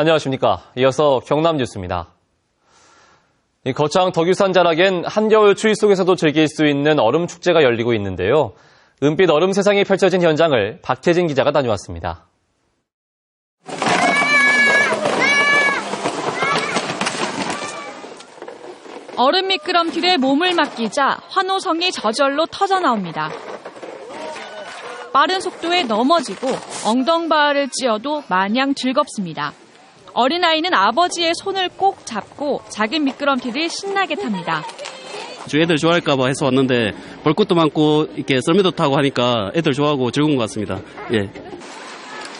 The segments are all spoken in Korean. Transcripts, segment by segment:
안녕하십니까. 이어서 경남 뉴스입니다. 거창 덕유산 자락엔 한겨울 추위 속에서도 즐길 수 있는 얼음 축제가 열리고 있는데요. 은빛 얼음 세상이 펼쳐진 현장을 박혜진 기자가 다녀왔습니다. 얼음 미끄럼틀에 몸을 맡기자 환호성이 저절로 터져 나옵니다. 빠른 속도에 넘어지고 엉덩발을 찧어도 마냥 즐겁습니다. 어린아이는 아버지의 손을 꼭 잡고 작은 미끄럼틀을 신나게 탑니다. 애들 좋아할까봐 해서 왔는데 볼 것도 많고 이렇게 썰매도 타고 하니까 애들 좋아하고 즐거운 것 같습니다. 예.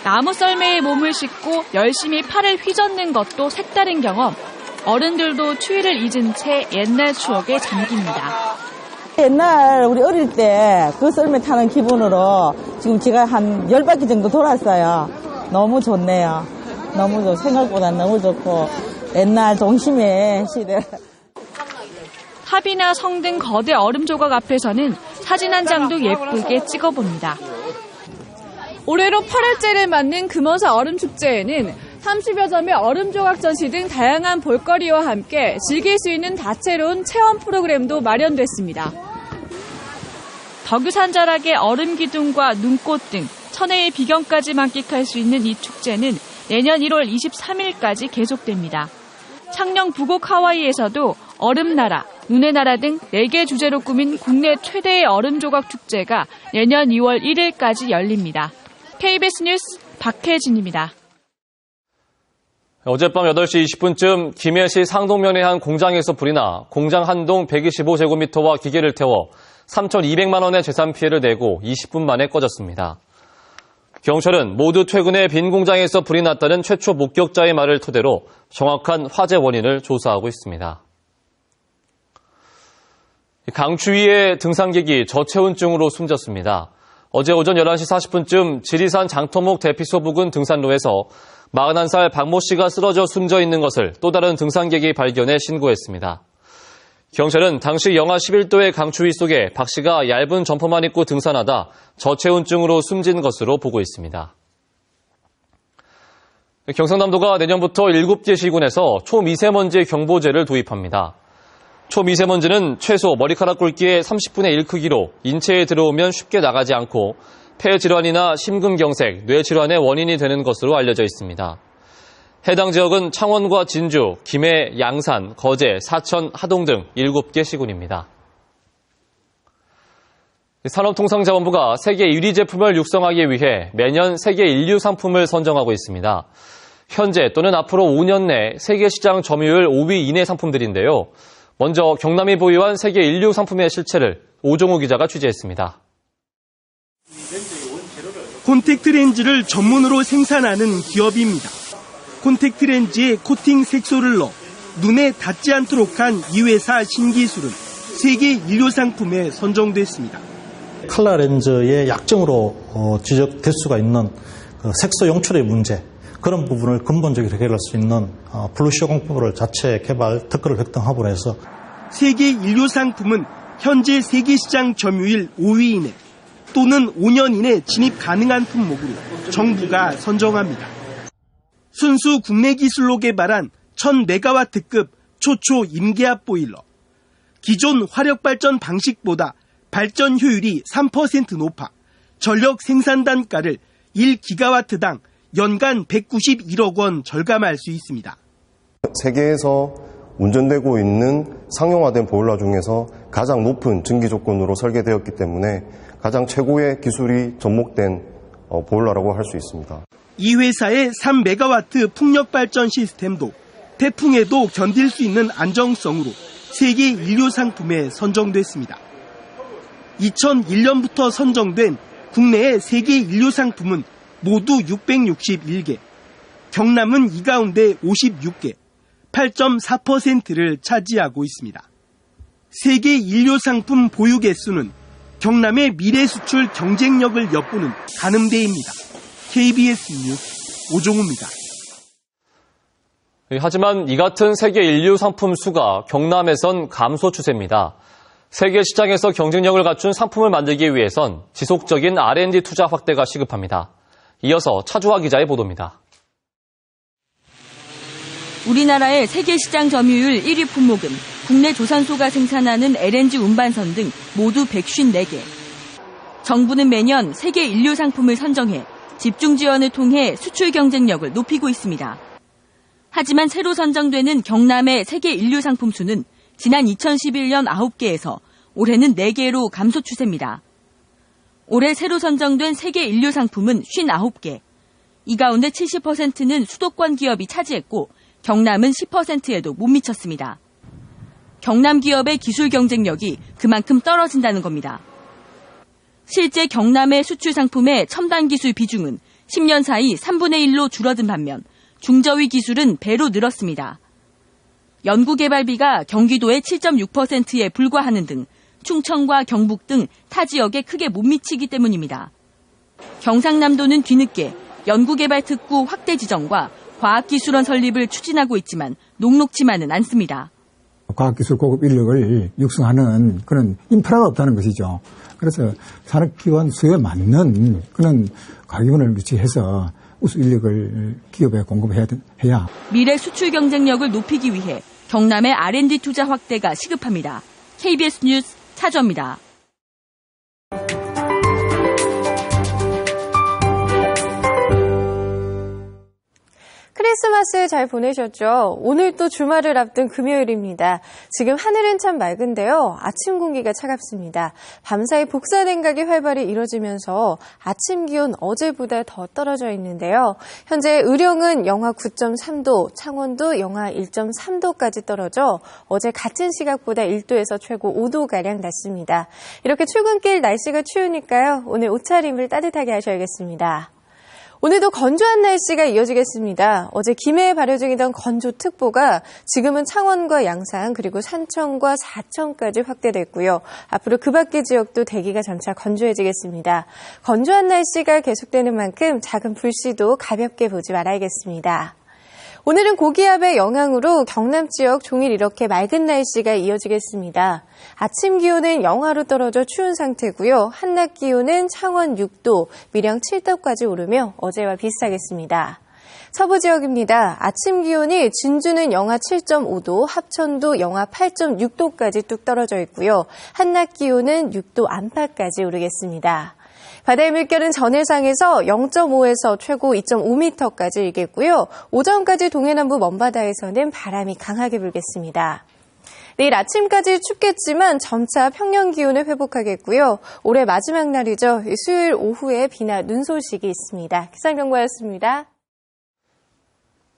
나무 썰매에 몸을 싣고 열심히 팔을 휘젓는 것도 색다른 경험. 어른들도 추위를 잊은 채 옛날 추억에 잠깁니다. 옛날 우리 어릴 때 그 썰매 타는 기분으로 지금 제가 한 열 바퀴 정도 돌았어요. 너무 좋네요. 너무 좋, 생각보다 너무 좋고 옛날 동심의 시대. 탑이나 성 등 거대 얼음 조각 앞에서는 사진 한 장도 예쁘게 찍어봅니다. 올해로 8회째를 맞는 금원사 얼음 축제에는 30여 점의 얼음 조각 전시 등 다양한 볼거리와 함께 즐길 수 있는 다채로운 체험 프로그램도 마련됐습니다. 덕유산 자락의 얼음 기둥과 눈꽃 등 천혜의 비경까지 만끽할 수 있는 이 축제는 내년 1월 23일까지 계속됩니다. 창녕 부곡 하와이에서도 얼음나라, 눈의 나라 등 4개 주제로 꾸민 국내 최대의 얼음 조각 축제가 내년 2월 1일까지 열립니다. KBS 뉴스 박혜진입니다. 어젯밤 8시 20분쯤 김해시 상동면의 한 공장에서 불이 나 공장 한 동 125제곱미터와 기계를 태워 3,200만 원의 재산 피해를 내고 20분 만에 꺼졌습니다. 경찰은 모두 최근에 빈 공장에서 불이 났다는 최초 목격자의 말을 토대로 정확한 화재 원인을 조사하고 있습니다. 강추위에 등산객이 저체온증으로 숨졌습니다. 어제 오전 11시 40분쯤 지리산 장터목 대피소 부근 등산로에서 41살 박모 씨가 쓰러져 숨져 있는 것을 또 다른 등산객이 발견해 신고했습니다. 경찰은 당시 영하 11도의 강추위 속에 박 씨가 얇은 점퍼만 입고 등산하다 저체온증으로 숨진 것으로 보고 있습니다. 경상남도가 내년부터 7개 시군에서 초미세먼지 경보제를 도입합니다. 초미세먼지는 최소 머리카락 굵기의 30분의 1 크기로 인체에 들어오면 쉽게 나가지 않고 폐질환이나 심근경색, 뇌질환의 원인이 되는 것으로 알려져 있습니다. 해당 지역은 창원과 진주, 김해, 양산, 거제, 사천, 하동 등 7개 시군입니다. 산업통상자원부가 세계 1위 제품을 육성하기 위해 매년 세계 인류 상품을 선정하고 있습니다. 현재 또는 앞으로 5년 내 세계 시장 점유율 5위 이내 상품들인데요. 먼저 경남이 보유한 세계 인류 상품의 실체를 오종우 기자가 취재했습니다. 콘택트 렌즈를 전문으로 생산하는 기업입니다. 콘택트 렌즈에 코팅 색소를 넣어 눈에 닿지 않도록 한 이 회사 신기술은 세계 인류 상품에 선정됐습니다. 칼라 렌즈의 약점으로 어, 지적될 수가 있는 그 색소 용출의 문제 그런 부분을 근본적으로 해결할 수 있는 어, 블루쇼 공법을 자체 개발 특허를 획득하고 해서 세계 인류 상품은 현재 세계 시장 점유율 5위 이내 또는 5년 이내 진입 가능한 품목으로 정부가 선정합니다. 순수 국내 기술로 개발한 1000메가와트급 초초 임계압 보일러. 기존 화력 발전 방식보다 발전 효율이 3% 높아 전력 생산 단가를 1기가와트당 연간 191억 원 절감할 수 있습니다. 세계에서 운전되고 있는 상용화된 보일러 중에서 가장 높은 증기 조건으로 설계되었기 때문에 가장 최고의 기술이 접목된 어, 보일러라고 할 수 있습니다. 이 회사의 3메가와트 풍력 발전 시스템도 태풍에도 견딜 수 있는 안정성으로 세계 인류 상품에 선정됐습니다. 2001년부터 선정된 국내의 세계 인류 상품은 모두 661개, 경남은 이 가운데 56개, 8.4%를 차지하고 있습니다. 세계 인류 상품 보유 개수는 경남의 미래 수출 경쟁력을 엿보는 가늠대입니다. KBS 뉴스 오종우입니다. 하지만 이 같은 세계 인류 상품 수가 경남에선 감소 추세입니다. 세계 시장에서 경쟁력을 갖춘 상품을 만들기 위해선 지속적인 R&D 투자 확대가 시급합니다. 이어서 차주화 기자의 보도입니다. 우리나라의 세계 시장 점유율 1위 품목은 국내 조선소가 생산하는 LNG 운반선 등 모두 154개. 정부는 매년 세계 인류 상품을 선정해 집중 지원을 통해 수출 경쟁력을 높이고 있습니다. 하지만 새로 선정되는 경남의 세계 인류 상품 수는 지난 2011년 9개에서 올해는 4개로 감소 추세입니다. 올해 새로 선정된 세계 인류 상품은 59개. 이 가운데 70%는 수도권 기업이 차지했고 경남은 10%에도 못 미쳤습니다. 경남 기업의 기술 경쟁력이 그만큼 떨어진다는 겁니다. 실제 경남의 수출 상품의 첨단 기술 비중은 10년 사이 3분의 1로 줄어든 반면 중저위 기술은 배로 늘었습니다. 연구개발비가 경기도의 7.6%에 불과하는 등 충청과 경북 등 타 지역에 크게 못 미치기 때문입니다. 경상남도는 뒤늦게 연구개발 특구 확대 지정과 과학기술원 설립을 추진하고 있지만 녹록지만은 않습니다. 과학기술 고급 인력을 육성하는 그런 인프라가 없다는 것이죠. 그래서 산업기관 수요에 맞는 그런 가격을 유치해서 우수 인력을 기업에 공급해야 돼- 해야 미래 수출 경쟁력을 높이기 위해 경남의 R&D 투자 확대가 시급합니다. KBS 뉴스 차주입니다. 크리스마스 잘 보내셨죠? 오늘 또 주말을 앞둔 금요일입니다. 지금 하늘은 참 맑은데요. 아침 공기가 차갑습니다. 밤사이 복사 냉각이 활발히 이뤄지면서 아침 기온 어제보다 더 떨어져 있는데요. 현재 의령은 영하 9.3도, 창원도 영하 1.3도까지 떨어져 어제 같은 시각보다 1도에서 최고 5도가량 낮습니다. 이렇게 출근길 날씨가 추우니까요. 오늘 옷차림을 따뜻하게 하셔야겠습니다. 오늘도 건조한 날씨가 이어지겠습니다. 어제 김해에 발효 중이던 건조특보가 지금은 창원과 양산 그리고 산청과 사청까지 확대됐고요. 앞으로 그 밖의 지역도 대기가 점차 건조해지겠습니다. 건조한 날씨가 계속되는 만큼 작은 불씨도 가볍게 보지 말아야겠습니다. 오늘은 고기압의 영향으로 경남 지역 종일 이렇게 맑은 날씨가 이어지겠습니다. 아침 기온은 영하로 떨어져 추운 상태고요. 한낮 기온은 창원 6도, 밀양 7도까지 오르며 어제와 비슷하겠습니다. 서부 지역입니다. 아침 기온이 진주는 영하 7.5도, 합천도 영하 8.6도까지 뚝 떨어져 있고요. 한낮 기온은 6도 안팎까지 오르겠습니다. 바다의 물결은 전해상에서 0.5에서 최고 2.5m까지 일겠고요. 오전까지 동해남부 먼바다에서는 바람이 강하게 불겠습니다. 내일 아침까지 춥겠지만 점차 평년 기온을 회복하겠고요. 올해 마지막 날이죠. 수요일 오후에 비나 눈 소식이 있습니다. 기상경보였습니다.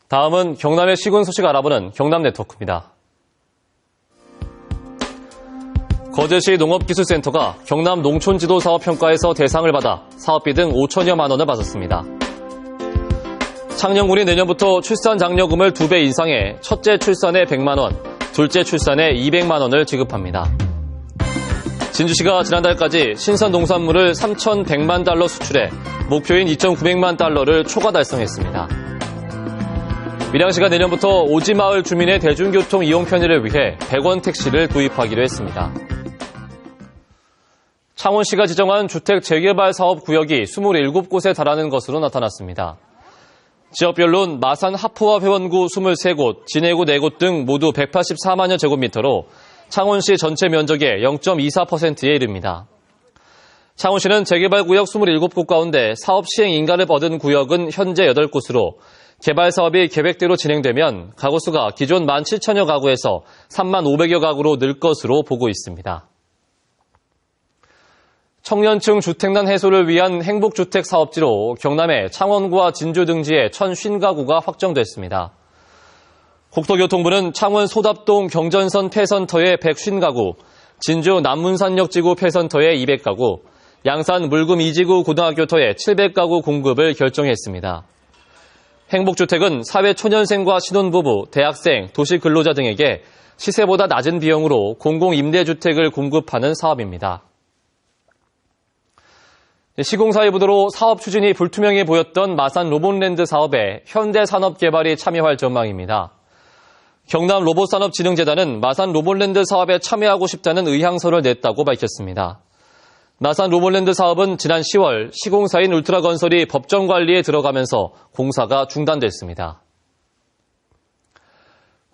다음은 경남의 시군 소식 알아보는 경남 네트워크입니다. 거제시 농업기술센터가 경남 농촌지도 사업평가에서 대상을 받아 사업비 등 5천여만 원을 받았습니다. 창녕군이 내년부터 출산 장려금을 2배 인상해 첫째 출산에 100만 원, 둘째 출산에 200만 원을 지급합니다. 진주시가 지난달까지 신선 농산물을 3,100만 달러 수출해 목표인 2,900만 달러를 초과 달성했습니다. 밀양시가 내년부터 오지마을 주민의 대중교통 이용 편의를 위해 100원 택시를 도입하기로 했습니다. 창원시가 지정한 주택 재개발 사업 구역이 27곳에 달하는 것으로 나타났습니다. 지역별론 마산 하포와 회원구 23곳, 진해구 4곳 등 모두 184만여 제곱미터로 창원시 전체 면적의 0.24%에 이릅니다. 창원시는 재개발 구역 27곳 가운데 사업 시행 인가를 얻은 구역은 현재 8곳으로 개발 사업이 계획대로 진행되면 가구 수가 기존 1만 7천여 가구에서 3만 500여 가구로 늘 것으로 보고 있습니다. 청년층 주택난 해소를 위한 행복주택 사업지로 경남의 창원과 진주 등지의 1,050가구가 확정됐습니다. 국토교통부는 창원 소답동 경전선 폐선터의 150가구, 진주 남문산역 지구 폐선터의 200가구, 양산 물금 2지구 고등학교터의 700가구 공급을 결정했습니다. 행복주택은 사회 초년생과 신혼부부, 대학생, 도시 근로자 등에게 시세보다 낮은 비용으로 공공임대주택을 공급하는 사업입니다. 시공사회부도로 사업 추진이 불투명해 보였던 마산 로봇랜드 사업에 현대산업개발이 참여할 전망입니다. 경남 로봇산업진흥재단은 마산 로봇랜드 사업에 참여하고 싶다는 의향서를 냈다고 밝혔습니다. 마산 로봇랜드 사업은 지난 10월 시공사인 울트라건설이 법정 관리에 들어가면서 공사가 중단됐습니다.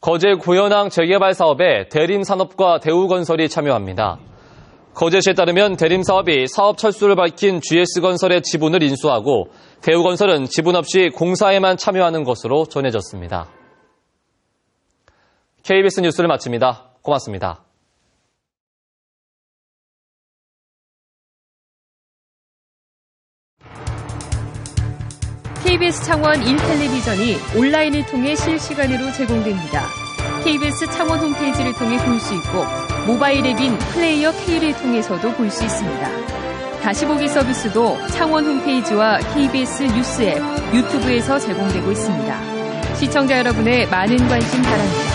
거제 고현항 재개발 사업에 대림산업과 대우건설이 참여합니다. 거제시에 따르면 대림사업이 사업 철수를 밝힌 GS건설의 지분을 인수하고 대우건설은 지분 없이 공사에만 참여하는 것으로 전해졌습니다. KBS 뉴스를 마칩니다. 고맙습니다. KBS 창원 1텔레비전이 온라인을 통해 실시간으로 제공됩니다. KBS 창원 홈페이지를 통해 볼 수 있고 모바일 앱인 플레이어 K를 통해서도 볼 수 있습니다. 다시 보기 서비스도 창원 홈페이지와 KBS 뉴스 앱, 유튜브에서 제공되고 있습니다. 시청자 여러분의 많은 관심 바랍니다.